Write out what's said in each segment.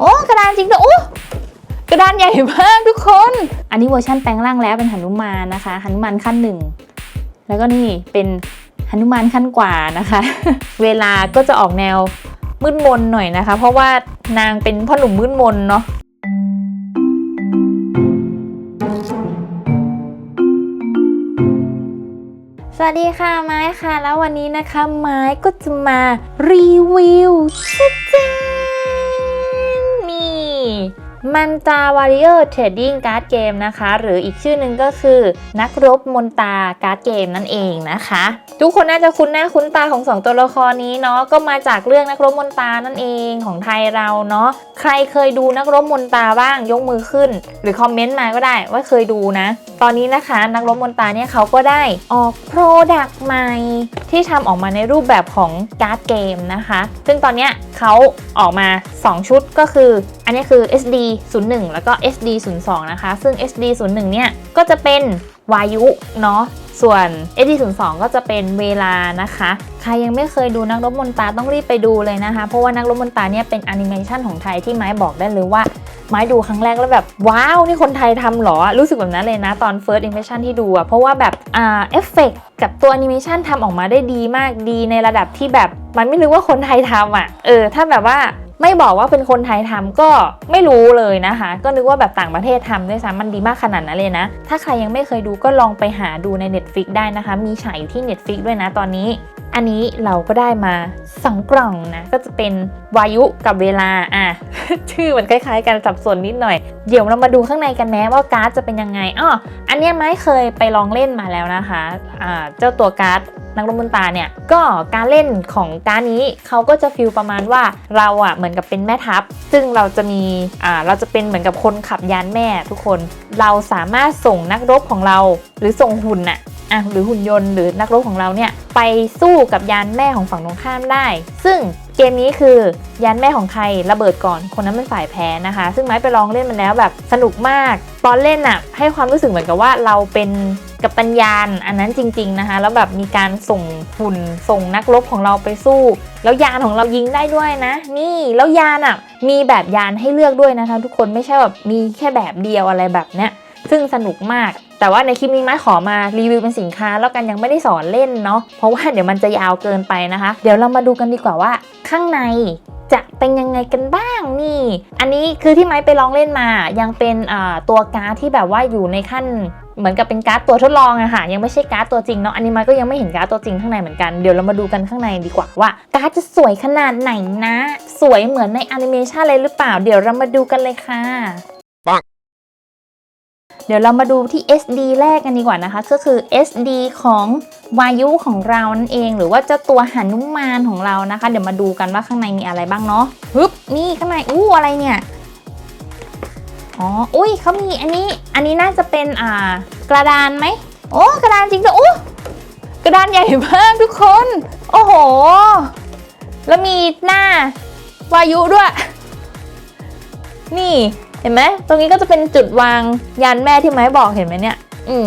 โอ้กระดานจริงด้วยโอ้กระดานใหญ่มากทุกคน อันนี้เวอร์ชันแปลงร่างแล้วเป็นหนุมานนะคะหนุมานขั้นหนึ่งแล้วก็นี่เป็นหนุมานขั้นกว่านะคะ เวลาก็จะออกแนวมืดมนหน่อยนะคะ เพราะว่านางเป็นพ่อหนุ่มมืดมนเนาะสวัสดีค่ะไม้ค่ะ แล้ววันนี้นะคะไม้ก็จะมารีวิวจ้าจ้า มันตาวาริเออร์เทรดดิ้งการ์ดเกมนะคะ หรืออีกชื่อหนึ่งก็คือ นักรบมนตาการ์ดเกมนั่นเองนะคะ ทุกคนน่าจะคุ้นหน้าคุ้นตาของสองตัวละครนี้เนาะก็มาจากเรื่องนักรบมนตานั่นเองของไทยเราเนาะใครเคยดูนักรบมนตาบ้างยกมือขึ้น หรือคอมเมนต์มาก็ได้ว่าเคยดูนะ ตอนนี้นะคะนักรบมนตาเนี่ยเขาก็ได้ออกโปรดักต์ใหม่ที่ทำออกมาในรูปแบบของการ์ดเกมนะคะ ซึ่งตอนเนี้ยเขาออกมา 2 ชุดก็คือ อันนี้คือ SD 01แล้วก็ SD 02นะคะ ซึ่ง SD 01เนี่ยก็จะเป็นวายุเนาะ ส่วน SD 02ก็จะเป็นเวลานะคะ ใครยังไม่เคยดูนักรบมนตาต้องรีบไปดูเลยนะคะ เพราะว่านักรบมนตาเนี่ยเป็นแอนิเมชันของไทยที่ไม้บอกได้เลยว่าไม้ดูครั้งแรกแล้วแบบว้าวนี่คนไทยทำเหรอ รู้สึกแบบนั้นเลยนะตอน first impression ที่ดูอะเพราะว่าแบบอ่าเอฟเฟกกับตัวแอนิเมชันทำออกมาได้ดีมากดีในระดับที่แบบมันไม่รู้ว่าคนไทยทำอะเออถ้าแบบว่า ไม่บอกว่าเป็นคนไทยทำก็ไม่รู้เลยนะคะ ก็นึกว่าแบบต่างประเทศทำด้วยซ้ำมันดีมากขนาดนั้นเลยนะ ถ้าใครยังไม่เคยดูก็ลองไปหาดูใน Netflix ได้นะคะ มีฉายอยู่ที่ Netflix ด้วยนะตอนนี้ อันนี้เราก็ได้มาสองกล่องนะ ก็จะเป็นวายุกับเวลาอะชื่อมันคล้ายๆกันสับสนนิดหน่อย เดี๋ยวเรามาดูข้างในกันแม้ว่าการ์ดจะเป็นยังไงอ้ออันนี้ไม้เคยไปลองเล่นมาแล้วนะคะอ่าเจ้าตัวการ์ดนักลงมุนตาเนี่ยก็การเล่นของการ์ดนี้เขาก็จะฟิลประมาณว่าเราอะเหมือนกับเป็นแม่ทัพ ซึ่งเราจะมีอ่าเราจะเป็นเหมือนกับคนขับยานแม่ทุกคน เราสามารถส่งนักรบของเรา หรือส่งหุ่นน่ะ อะหรือหุ่นยนต์หรือนักรบของเราเนี่ยไปสู้กับยานแม่ของฝั่งตรงข้ามได้ ซึ่งเกมนี้คือยานแม่ของใครระเบิดก่อนคนนั้นเป็นฝ่ายแพ้นะคะ ซึ่งไม้ไปลองเล่นมันแล้วแบบสนุกมาก ตอนเล่นอะให้ความรู้สึกเหมือนกับว่าเราเป็นกับตันยานอันนั้นจริง ๆนะคะ แล้วแบบมีการส่งหุ่นส่งนักรบของเราไปสู้ แล้วยานของเรายิงได้ด้วยนะ นี่แล้วยานอะมีแบบยานให้เลือกด้วยนะคะ ทุกคนไม่ใช่แบบมีแค่แบบเดียวอะไรแบบเนี้ยซึ่งสนุกมาก แต่ว่าในคลิปนี้ไม้ขอมารีวิวเป็นสินค้า แล้วกันยังไม่ได้สอนเล่นเนาะเพราะว่าเดี๋ยวมันจะยาวเกินไปนะคะ เดี๋ยวเรามาดูกันดีกว่าว่าข้างในจะเป็นยังไงกันบ้างนี่ อันนี้คือที่ไม้ไปลองเล่นมา ยังเป็นอ่าตัวการ์ดที่แบบว่าอยู่ในขั้นเหมือนกับเป็นการ์ดตัวทดลองอะค่ะ ยังไม่ใช่การ์ดตัวจริงเนาะอันนี้ไม้ก็ยังไม่เห็นการ์ดตัวจริงข้างในเหมือนกันเดี๋ยวเรามาดูกันข้างในดีกว่าว่าการ์ดจะสวยขนาดไหนนะ สวยเหมือนในแอนิเมชันเลยหรือเปล่า เดี๋ยวเรามาดูกันเลยค่ะ เดี๋ยวเรามาดูที่ SD แรกกันดีกว่านะคะ ก็คือ SD ของวายุของเรานั่นเอง หรือว่าเจ้าตัวหนุมานของเรานะคะ เดี๋ยวมาดูกันว่าข้างในมีอะไรบ้างเนาะฮึบนี่ข้างในอู้อะไรเนี่ยอ๋ออุ้ยเขามีอันนี้อันนี้น่าจะเป็นอ่ากระดานไหมโอ้กระดานจริงด้วยโอ้กระดานใหญ่มากทุกคน โอ้โห แล้วมีหน้าวายุด้วย นี่ เห็นไหมตรงนี้ก็จะเป็นจุดวางยานแม่ที่ไม้บอกเห็นไหมเนี่ย อืม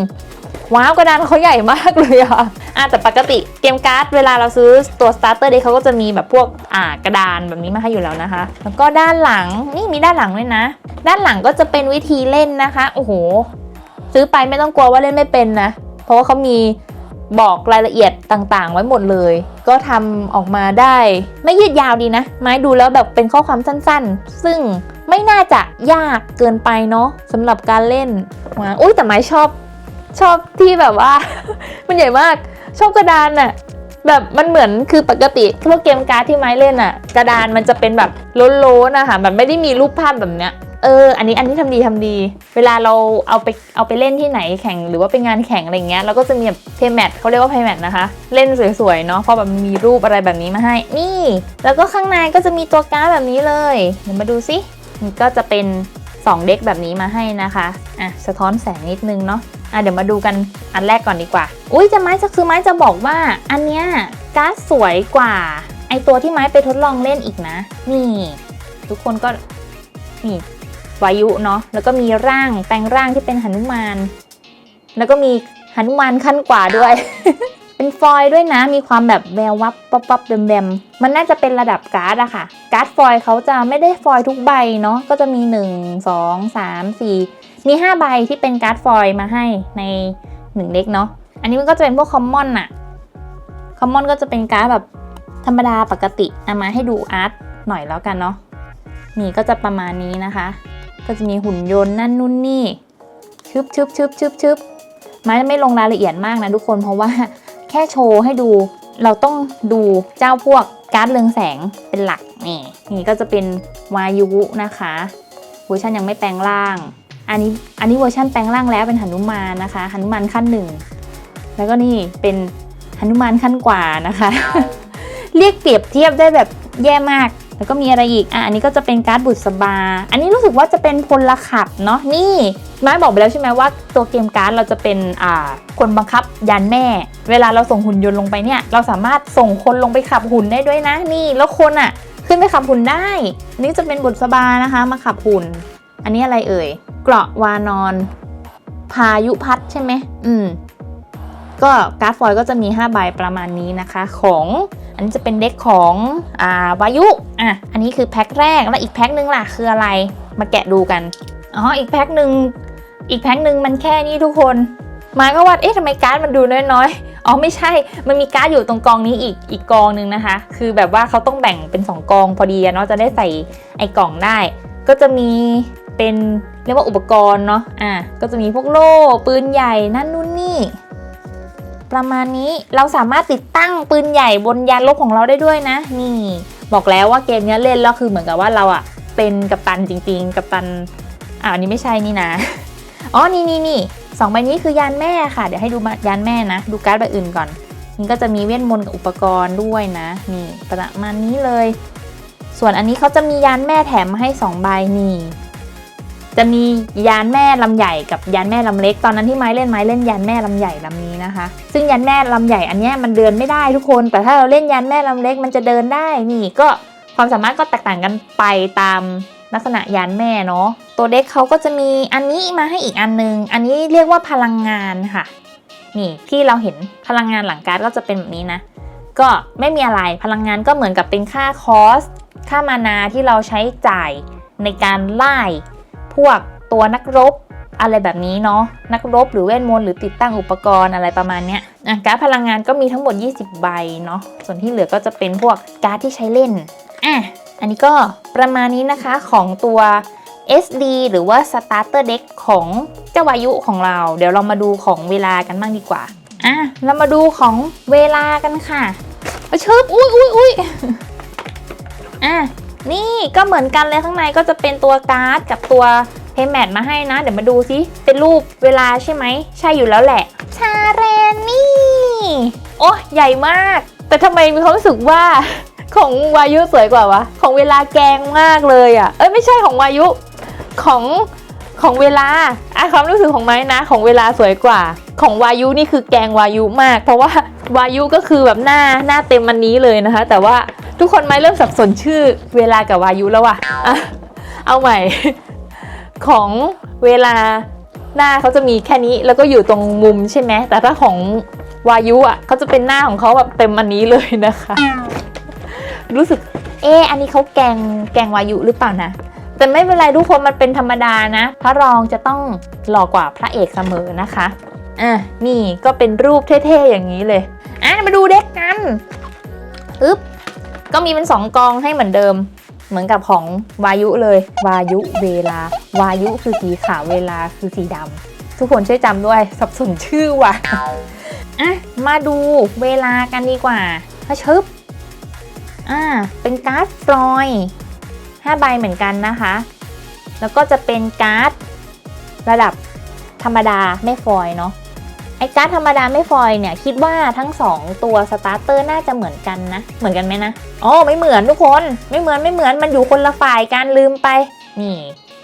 ว้าวกระดานเขาใหญ่มากเลยอะอะแต่ปกติเกมการ์ดเวลาเราซื้อตัว starter deck เขาก็จะมีแบบพวกอ่ากระดานแบบนี้มาให้อยู่แล้วนะคะ แล้วก็ด้านหลังนี่มีด้านหลังด้วยนะ ด้านหลังก็จะเป็นวิธีเล่นนะคะ โอ้โห ซื้อไปไม่ต้องกลัวว่าเล่นไม่เป็นนะ เพราะว่าเขามี บอกรายละเอียดต่างๆ ไว้หมดเลย ก็ทำออกมาได้ ไม่ยืดยาวดีนะ ไม้ดูแล้วแบบเป็นข้อความสั้นๆ ซึ่งไม่น่าจะยากเกินไปเนาะสำหรับการเล่นว้าอุ้ยแต่ไม้ชอบชอบที่แบบว่า มันใหญ่มากชอบกระดานอะแบบมันเหมือนคือปกติพวกเกมการ์ดที่ไม้เล่นอะกระดานมันจะเป็นแบบโล้นๆนะคะแบบไม่ได้มีรูปภาพแบบเนี้ย เออ อันนี้อันนี้ทำดีทำดี เวลาเราเอาไปเอาไปเล่นที่ไหนแข่งหรือว่าไปงานแข่งอะไรเงี้ยเราก็จะมีแบบเพย์แมทเขาเรียกว่าเพย์แมทนะคะ เล่นสวยๆเนาะเพราะแบบมีรูปอะไรแบบนี้มาให้ นี่ แล้วก็ข้างในก็จะมีตัวการ์ดแบบนี้เลยเดี๋ยวมาดูสิมันก็จะเป็น 2 เด็กแบบนี้มาให้นะคะอะสะท้อนแสงนิดนึงเนาะอะเดี๋ยวมาดูกันอันแรกก่อนดีกว่า อุ้ยจะไม้จะคือไม้จะบอกว่า อันเนี้ยการ์ดสวยกว่าไอตัวที่ไม้ไปทดลองเล่นอีกนะ นี่ ทุกคนก็นี่ วายุเนาะแล้วก็มีร่างแปลงร่างที่เป็นหนุมาน แล้วก็มีหนุมานขั้นกว่าด้วย เป็นฟอยล์ด้วยนะมีความแบบแวววับป๊บป๊บแบมแบมมันน่าจะเป็นระดับการ์ดอะค่ะ การ์ดฟอยล์เขาจะไม่ได้ฟอยล์ทุกใบเนาะก็จะมี 1 2 3 4 มี 5 ใบที่เป็นการ์ดฟอยล์มาให้ใน 1เด็กเนาะอันนี้มันก็จะเป็นพวกคอมมอนอะคอมมอนก็จะเป็นการ์ดแบบธรรมดาปกติเอามาให้ดูอาร์ตหน่อยแล้วกันเนาะนี่ก็จะประมาณนี้นะคะ ก็จะมีหุ่นยนต์นั่นนู่นนี่ชึบชึบชึบชึบชึบไม่ไม่ลงรายละเอียดมากนะทุกคนเพราะว่าแค่โชว์ให้ดูเราต้องดูเจ้าพวกการ์ดเรืองแสงเป็นหลักนี่นี่ก็จะเป็นวายุนะคะเวอร์ชันยังไม่แปลงร่าง อันนี้อันนี้เวอร์ชันแปลงร่างแล้วเป็นหนุมานนะคะหนุมานขั้นหนึ่งแล้วก็นี่เป็นหนุมานขั้นกว่านะคะ เรียกเปรียบเทียบได้แบบแย่มาก แล้วก็มีอะไรอีก อะ อันนี้ก็จะเป็นการ์ดบุษบา อันนี้รู้สึกว่าจะเป็นพลขับเนาะ นี่ไม้บอกไปแล้วใช่ไหมว่าตัวเกมการ์ดเราจะเป็นอ่าคนบังคับยันแม่ เวลาเราส่งหุ่นยนต์ลงไปเนี่ย เราสามารถส่งคนลงไปขับหุ่นได้ด้วยนะ นี่ แล้วคนอะขึ้นไปขับหุ่นได้นนี้จะเป็นบุษบานะคะ มาขับหุ่น อันนี้อะไรเอ่ย เกราะวานอน พายุพัดใช่ไหม อืม ก็การ์ดฟอยล์ก็จะมี 5 ใบประมาณนี้นะคะของอันนี้จะเป็นเด็กของอ่าวายุอะอันนี้คือแพ็คแรกแล้วอีกแพ็คนึงล่ะคืออะไรมาแกะดูกันอ๋ออีกแพ็คหนึ่งอีกแพ็คหนึ่งมันแค่นี้ทุกคนหมายก็ว่าเอ๊ะทำไมการ์ดมันดูน้อยๆ อ๋อไม่ใช่ มันมีการ์ดอยู่ตรงกองนี้อีกอีกกองหนึ่งนะคะ คือแบบว่าเขาต้องแบ่งเป็น 2 กองพอดีเนาะจะได้ใส่ไอ้กล่องได้ ก็จะมีเป็นเรียกว่าอุปกรณ์เนาะ อะก็จะมีพวกโล่ปืนใหญ่นั่นนู่นนี่ ประมาณนี้เราสามารถติดตั้งปืนใหญ่บนยานลบของเราได้ด้วยนะ นี่ บอกแล้วว่าเกมนี้เล่นแล้วคือเหมือนกับว่าเราอะเป็นกัปตันจริง ๆ กัปตันอ่าอันนี้ไม่ใช่นี่นะอ๋อนี่นี่นี่สองใบนี้คือยานแม่ค่ะเดี๋ยวให้ดูยานแม่นะ ดูการ์ดใบอื่นก่อนนี่ก็จะมีเวทมนต์กับอุปกรณ์ด้วยนะ นี่ประมาณนี้เลย ส่วนอันนี้เขาจะมียานแม่แถมมาให้สองใบนี่ จะมียานแม่ลำใหญ่กับยานแม่ลำเล็ก ตอนนั้นที่ไม้เล่นไม้เล่นยานแม่ลำใหญ่ลำนี้นะคะ ซึ่งยานแม่ลำใหญ่อันนี้มันเดินไม่ได้ทุกคน แต่ถ้าเราเล่นยานแม่ลำเล็กมันจะเดินได้นี่ก็ความสามารถก็แตกต่างกันไปตามลักษณะยานแม่เนาะตัวเด็กเขาก็จะมีอันนี้มาให้อีกอันนึง อันนี้เรียกว่าพลังงานค่ะ นี่ที่เราเห็นพลังงานหลังการก็จะเป็นแบบนี้นะ ก็ไม่มีอะไรพลังงานก็เหมือนกับเป็นค่าคอสค่ามานาที่เราใช้จ่ายในการไล่ พวกตัวนักรบอะไรแบบนี้เนาะนักรบหรือเวทมนต์หรือติดตั้งอุปกรณ์อะไรประมาณเนี้ยอะการ์ดพลังงานก็มีทั้งหมด 20 ใบเนาะส่วนที่เหลือก็จะเป็นพวกการ์ดที่ใช้เล่นอะอันนี้ก็ประมาณนี้นะคะของตัว SD หรือว่า Starter Deck ของเจ้าวายุของเรา เดี๋ยวเรามาดูของเวลากันบ้างดีกว่าอะเรามาดูของเวลากันค่ะเอาเชิบอุ้ยอุ้ยอุ้ยอะ นี่ก็เหมือนกันเลยข้างในก็จะเป็นตัวการ์ดกับตัวเพย์แมทมาให้นะ เดี๋ยวมาดูซิ เป็นรูปเวลาใช่ไหม ใช่อยู่แล้วแหละ ชาเรนนี่ โอ้ใหญ่มาก แต่ทำไมมีความรู้สึกว่าของวายุสวยกว่าวะ ของเวลาแกงมากเลยอะ่ะ เอ้ยไม่ใช่ของวายุ ของของเวลาอะความรู้สึกของไม้นะ ของเวลาสวยกว่า ของวายุนี่คือแกงวายุมาก เพราะว่าวายุก็คือแบบหน้าหน้าเต็มมันนี้เลยนะคะ แต่ว่า ทุกคนไม่เริ่มสับสนชื่อเวลากับวายุแล้วว่ะอะเอาใหม่ ของเวลาหน้าเขาจะมีแค่นี้แล้วก็อยู่ตรงมุมใช่ไหมแต่ถ้าของวายุอะเขาจะเป็นหน้าของเขาแบบเต็มอันนี้เลยนะคะ รู้สึกเอออันนี้เขาแกงแกงวายุหรือเปล่านะ แต่ไม่เป็นไรทุกคนมันเป็นธรรมดานะ พระรองจะต้องหล่อกว่าพระเอกเสมอนะคะอะนี่ก็เป็นรูปเท่ๆอย่างนี้เลยอะมาดูเด็กกันอึ๊บ ก็มีเป็นสองกองให้เหมือนเดิม เหมือนกับของวายุเลย วายุเวลา วายุคือสีขาวเวลาคือสีดำทุกคนช่วยจำด้วยสับสนชื่อว่ะอะมาดูเวลากันดีกว่าถ้าชึบอ่าเป็นการ์ดฟลอยด์5ใบเหมือนกันนะคะ แล้วก็จะเป็นการ์ดระดับธรรมดาไม่ฟอยล์เนาะ ไอ้การ์ดธรรมดาไม่ฟอยเนี่ยคิดว่าทั้ง 2 ตัวสตาร์เตอร์น่าจะเหมือนกันนะ เหมือนกันไหมนะอ๋อไม่เหมือนทุกคนไม่เหมือนไม่เหมือนมันอยู่คนละฝ่ายการลืมไป นี่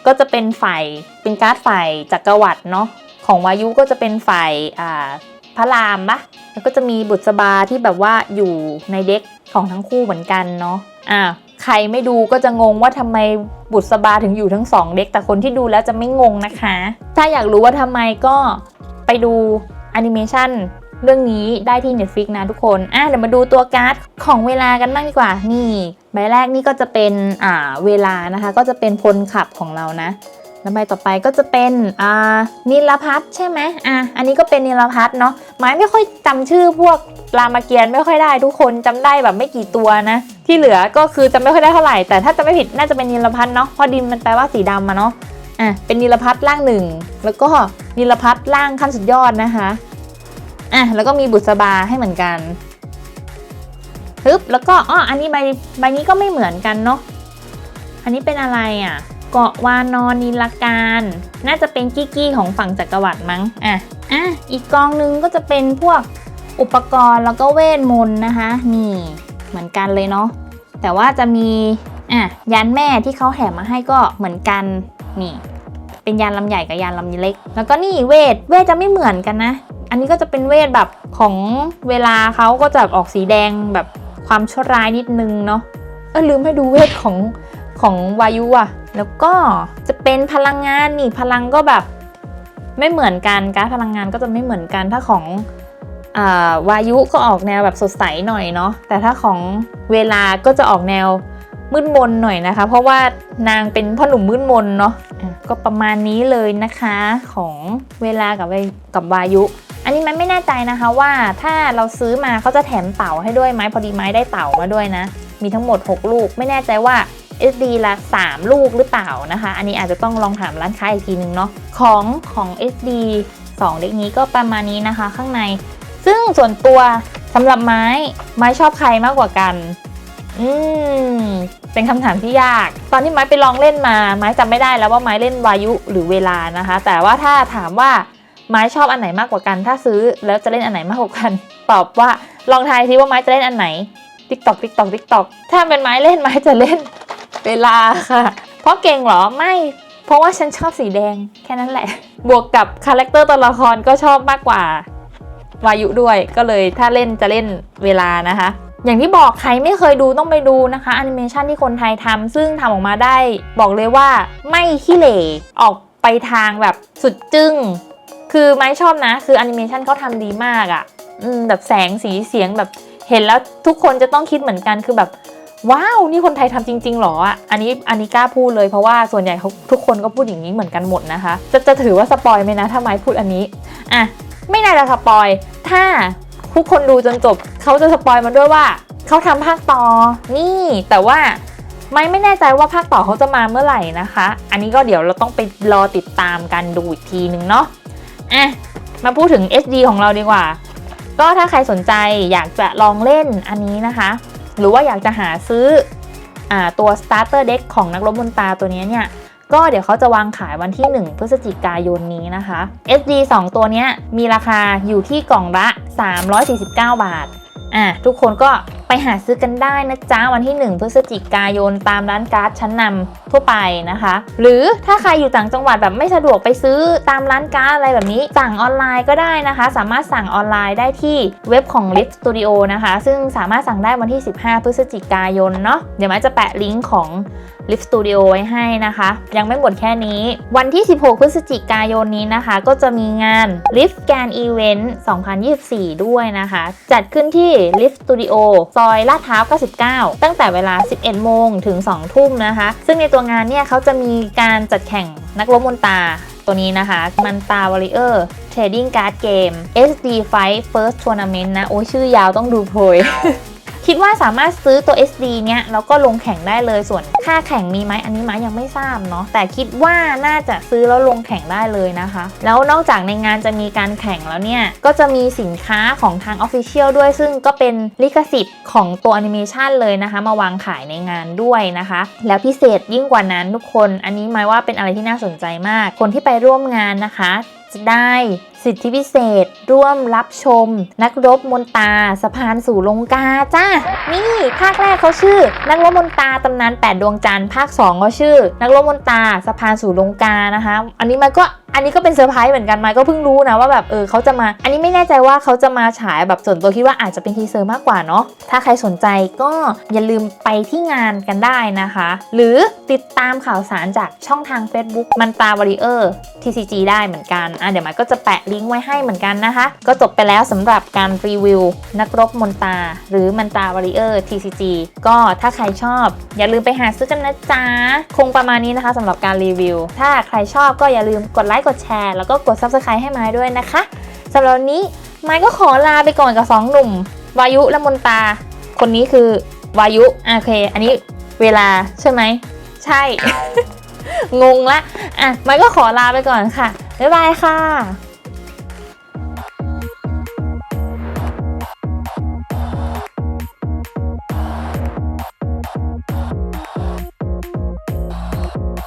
ก็จะเป็นฝ่ายเป็นการ์ดฝ่ายจักรวรรดิเนาะของวายุก็จะเป็นฝ่ายอ่าพระรามปะแล้วก็จะมีบุษบาที่แบบว่าอยู่ในเด็กของทั้งคู่เหมือนกันเนาะอ่าใครไม่ดูก็จะงงว่าทำไมบุษบาถึงอยู่ทั้งสองเด็กแต่คนที่ดูแล้วจะไม่งงนะคะ ถ้าอยากรู้ว่าทำไมก็ไปดู อนิเมชันเรื่องนี้ได้ที่ Netflix นะทุกคน อะเดี๋ยวมาดูตัวการ์ดของเวลากันบ้างดีกว่า นี่ ใบแรกนี่ก็จะเป็นอ่าเวลานะคะ ก็จะเป็นพลขับของเรานะ แล้วใบต่อไปก็จะเป็นอ่านิลพัทใช่ไหมอะ อันนี้ก็เป็นนิลพัทเนาะไม้ไม่ค่อยจำชื่อพวกรามเกียรติ์ไม่ค่อยได้ทุกคนจำได้แบบไม่กี่ตัวนะ ที่เหลือก็คือจำไม่ค่อยได้เท่าไหร่ แต่ถ้าจะไม่ผิดน่าจะเป็นนิลพัทเนาะ เพราะดินมันแปลว่าสีดำมาเนาะ อะ เป็นนิลพัทร่างหนึ่ง แล้วก็นิลพัทร่างขั้นสุดยอดนะคะ อะแล้วก็มีบุษบาให้เหมือนกันฮึบแล้วก็อ๋ออันนี้ใบใบนี้ก็ไม่เหมือนกันเนาะอันนี้เป็นอะไรอะ เกาะวานอนนิลการ น่าจะเป็นกี้กี้ของฝั่งจักรวรรดิมั้งอะอะอีกกองนึงก็จะเป็นพวกอุปกรณ์แล้วก็เวทมนต์นะคะ นี่เหมือนกันเลยเนาะแต่ว่าจะมีอะยานแม่ที่เขาแถมมาให้ก็เหมือนกันนี่ เป็นยานลำใหญ่กับยานลำเล็ก แล้วก็นี่เวทเวทจะไม่เหมือนกันนะ อันนี้ก็จะเป็นเวทแบบของเวลาเขาก็จะออกสีแดงแบบความชั่วร้ายนิดนึงเนาะเออลืมให้ดูเวทของของวายุอะแล้วก็จะเป็นพลังงานนี่พลังก็แบบไม่เหมือนกันการพลังงานก็จะไม่เหมือนกันถ้าของอาวายุก็ออกแนวแบบสดใสหน่อยเนาะแต่ถ้าของเวลาก็จะออกแนวมืดมนหน่อยนะคะ เพราะว่านางเป็นพ่อหนุ่มมืดมนเนาะก็ประมาณนี้เลยนะคะของเวลากับกับวายุ อันนี้มันไม่แน่ใจนะคะว่าถ้าเราซื้อมาเขาจะแถมเต่าให้ด้วยไหมพอดีไม้ได้เต่ามาด้วยนะ มีทั้งหมด 6 ลูก ไม่แน่ใจว่า SD ละ 3 ลูกหรือเปล่านะคะ อันนี้อาจจะต้องลองถามร้านค้าอีกทีนึงเนาะของของ SD 2 เด็กนี้ก็ประมาณนี้นะคะข้างใน ซึ่งส่วนตัวสำหรับไม้ไม้ชอบใครมากกว่ากัน อืม เป็นคำถามที่ยาก ตอนที่ไม้ไปลองเล่นมา ไม้จำไม่ได้แล้วว่าไม้เล่นวายุหรือเวลานะคะ แต่ว่าถ้าถามว่า ไม้ชอบอันไหนมากกว่ากัน ถ้าซื้อแล้วจะเล่นอันไหนมากกว่ากัน ตอบว่าลองทายซิว่าไม้จะเล่นอันไหนติ๊กตอกติ๊กตอกติ๊กตอกถ้าเป็นไม้เล่นไม้จะเล่นเวลาค่ะ เพราะเก่งเหรอไม่เพราะว่าฉันชอบสีแดงแค่นั้นแหละ บวกกับคาแรคเตอร์ตัวละครก็ชอบมากกว่าวายุด้วยก็เลยถ้าเล่นจะเล่นเวลานะคะ อย่างที่บอกใครไม่เคยดูต้องไปดูนะคะแอนิเมชันที่คนไทยทำซึ่งทำออกมาได้ บอกเลยว่าไม่ขี้เหร่ออกไปทางแบบสุดจึ้ง คือไม่ชอบนะ คือแอนิเมชันเขาทำดีมากอะ่ะแบบแสงสีเสียงแบบเห็นแล้วทุกคนจะต้องคิดเหมือนกันคือแบบ ว้าวนี่คนไทยทำจริง ๆหรออะอันนี้อันนี้กล้าพูดเลยเพราะว่าส่วนใหญ่เขาทุกคนก็พูดอย่างนี้เหมือนกันหมดนะคะ จะจะถือว่าสปอยไหมนะถ้าไม้พูดอันนี้อะไม่น่าจะสปอย ถ้าทุกคนดูจนจบเขาจะสปอยมาด้วยว่าเขาทำภาคต่อนี่ แต่ว่าไม่ไม่แน่ใจว่าภาคต่อเขาจะมาเมื่อไหร่นะคะ อันนี้ก็เดี๋ยวเราต้องไปรอติดตามกันดูอีกทีนึงเนาะ อะมาพูดถึง SD ของเราดีกว่า ก็ถ้าใครสนใจอยากจะลองเล่นอันนี้นะคะ หรือว่าอยากจะหาซื้ออตัว starter deck ของนักรบมนตาตัวนี้เนี่ย ก็เดี๋ยวเขาจะวางขายวันที่ 1 พฤศจิกายนนี้นะคะ SD 2 ตัวนี้มีราคาอยู่ที่กล่องละ 349 บาท อะทุกคนก็ไปหาซื้อกันได้นะจ๊ะ วันที่ 1 พฤศจิกายนตามร้านการ์ดชั้นนำทั่วไปนะคะ หรือถ้าใครอยู่ต่างจังหวัดแบบไม่สะดวกไปซื้อตามร้านการ์ดอะไรแบบนี้ สั่งออนไลน์ก็ได้นะคะ สามารถสั่งออนไลน์ได้ที่เว็บของ Lit Studio นะคะ ซึ่งสามารถสั่งได้วันที่ 15 พฤศจิกายนเนาะเดี๋ยวมาจะแปะลิงก์ของ Lift Studio ไว้ให้นะคะ ยังไม่หมดแค่นี้ วันที่ 16 พฤศจิกายนนี้นะคะ ก็จะมีงาน Lift Gan Event 2024 ด้วยนะคะ จัดขึ้นที่ Lift Studio ซอยลาดพร้าว 99 ตั้งแต่เวลา 11 โมงถึง 2 ทุ่มนะคะ ซึ่งในตัวงานเนี่ยเขาจะมีการจัดแข่งนักรบมนตาตัวนี้นะคะ มันตา Warrior Trading Card Game SD Fight First Tournament นะ โอ้ชื่อยาวต้องดูโพย คิดว่าสามารถซื้อตัว SD เนี้ยแล้วก็ลงแข่งได้เลยส่วนค่าแข่งมีไหมอันนี้ไม้ยังไม่ทราบเนาะแต่คิดว่าน่าจะซื้อแล้วลงแข่งได้เลยนะคะ แล้วนอกจากในงานจะมีการแข่งแล้วเนี่ยก็จะมีสินค้าของทาง Official ด้วย ซึ่งก็เป็นลิขสิทธิ์ของตัวแอนิเมชันเลยนะคะ มาวางขายในงานด้วยนะคะ แล้วพิเศษยิ่งกว่านั้นทุกคน อันนี้หมายว่าเป็นอะไรที่น่าสนใจมาก คนที่ไปร่วมงานนะคะ จะได้สิทธิพิเศษ ร่วมรับชม นักรบมนตาสะพานสู่ลงกาจ้านี่ภาคแรกเขาชื่อ นักรบมนตาตำนาน 8 ดวงจันทร์ภาค2ก็ชื่อ นักรบมนตาสะพานสู่ลงกานะคะ อันนี้มันก็ อันนี้ก็เป็นเซอร์ไพรส์เหมือนกันไมค์ก็เพิ่งรู้นะว่าแบบเออเขาจะมา อันนี้ไม่แน่ใจว่าเขาจะมาฉายแบบส่วนตัวคิดว่าอาจจะเป็นทีเซอร์มากกว่าเนาะถ้าใครสนใจก็อย่าลืมไปที่งานกันได้นะคะ หรือติดตามข่าวสารจากช่องทาง Facebook มันตาวอริเออร์ TCG ได้เหมือนกันอะเดี๋ยวไมค์ก็จะแปะลิงก์ไว้ให้เหมือนกันนะคะ ก็จบไปแล้วสำหรับการรีวิว นักรบมนตา หรือมันตาวอริเออร์ TCG ก็ถ้าใครชอบ อย่าลืมไปหาซื้อกันนะจ๊ะคงประมาณนี้นะคะสำหรับการรีวิว ถ้าใครชอบก็อย่าลืมกดไลค์กดแชร์ แล้วก็กด Subscribe ให้ไม้ด้วยนะคะสำหรับวันนี้ไม้ก็ขอลาไปก่อนกับสองหนุ่ม วายุและมนตา คนนี้คือวายุโอเค อันนี้เวลาใช่ไหม ใช่ งงละ อะ ไม้ก็ขอลาไปก่อนค่ะ บ๊ายบายค่ะ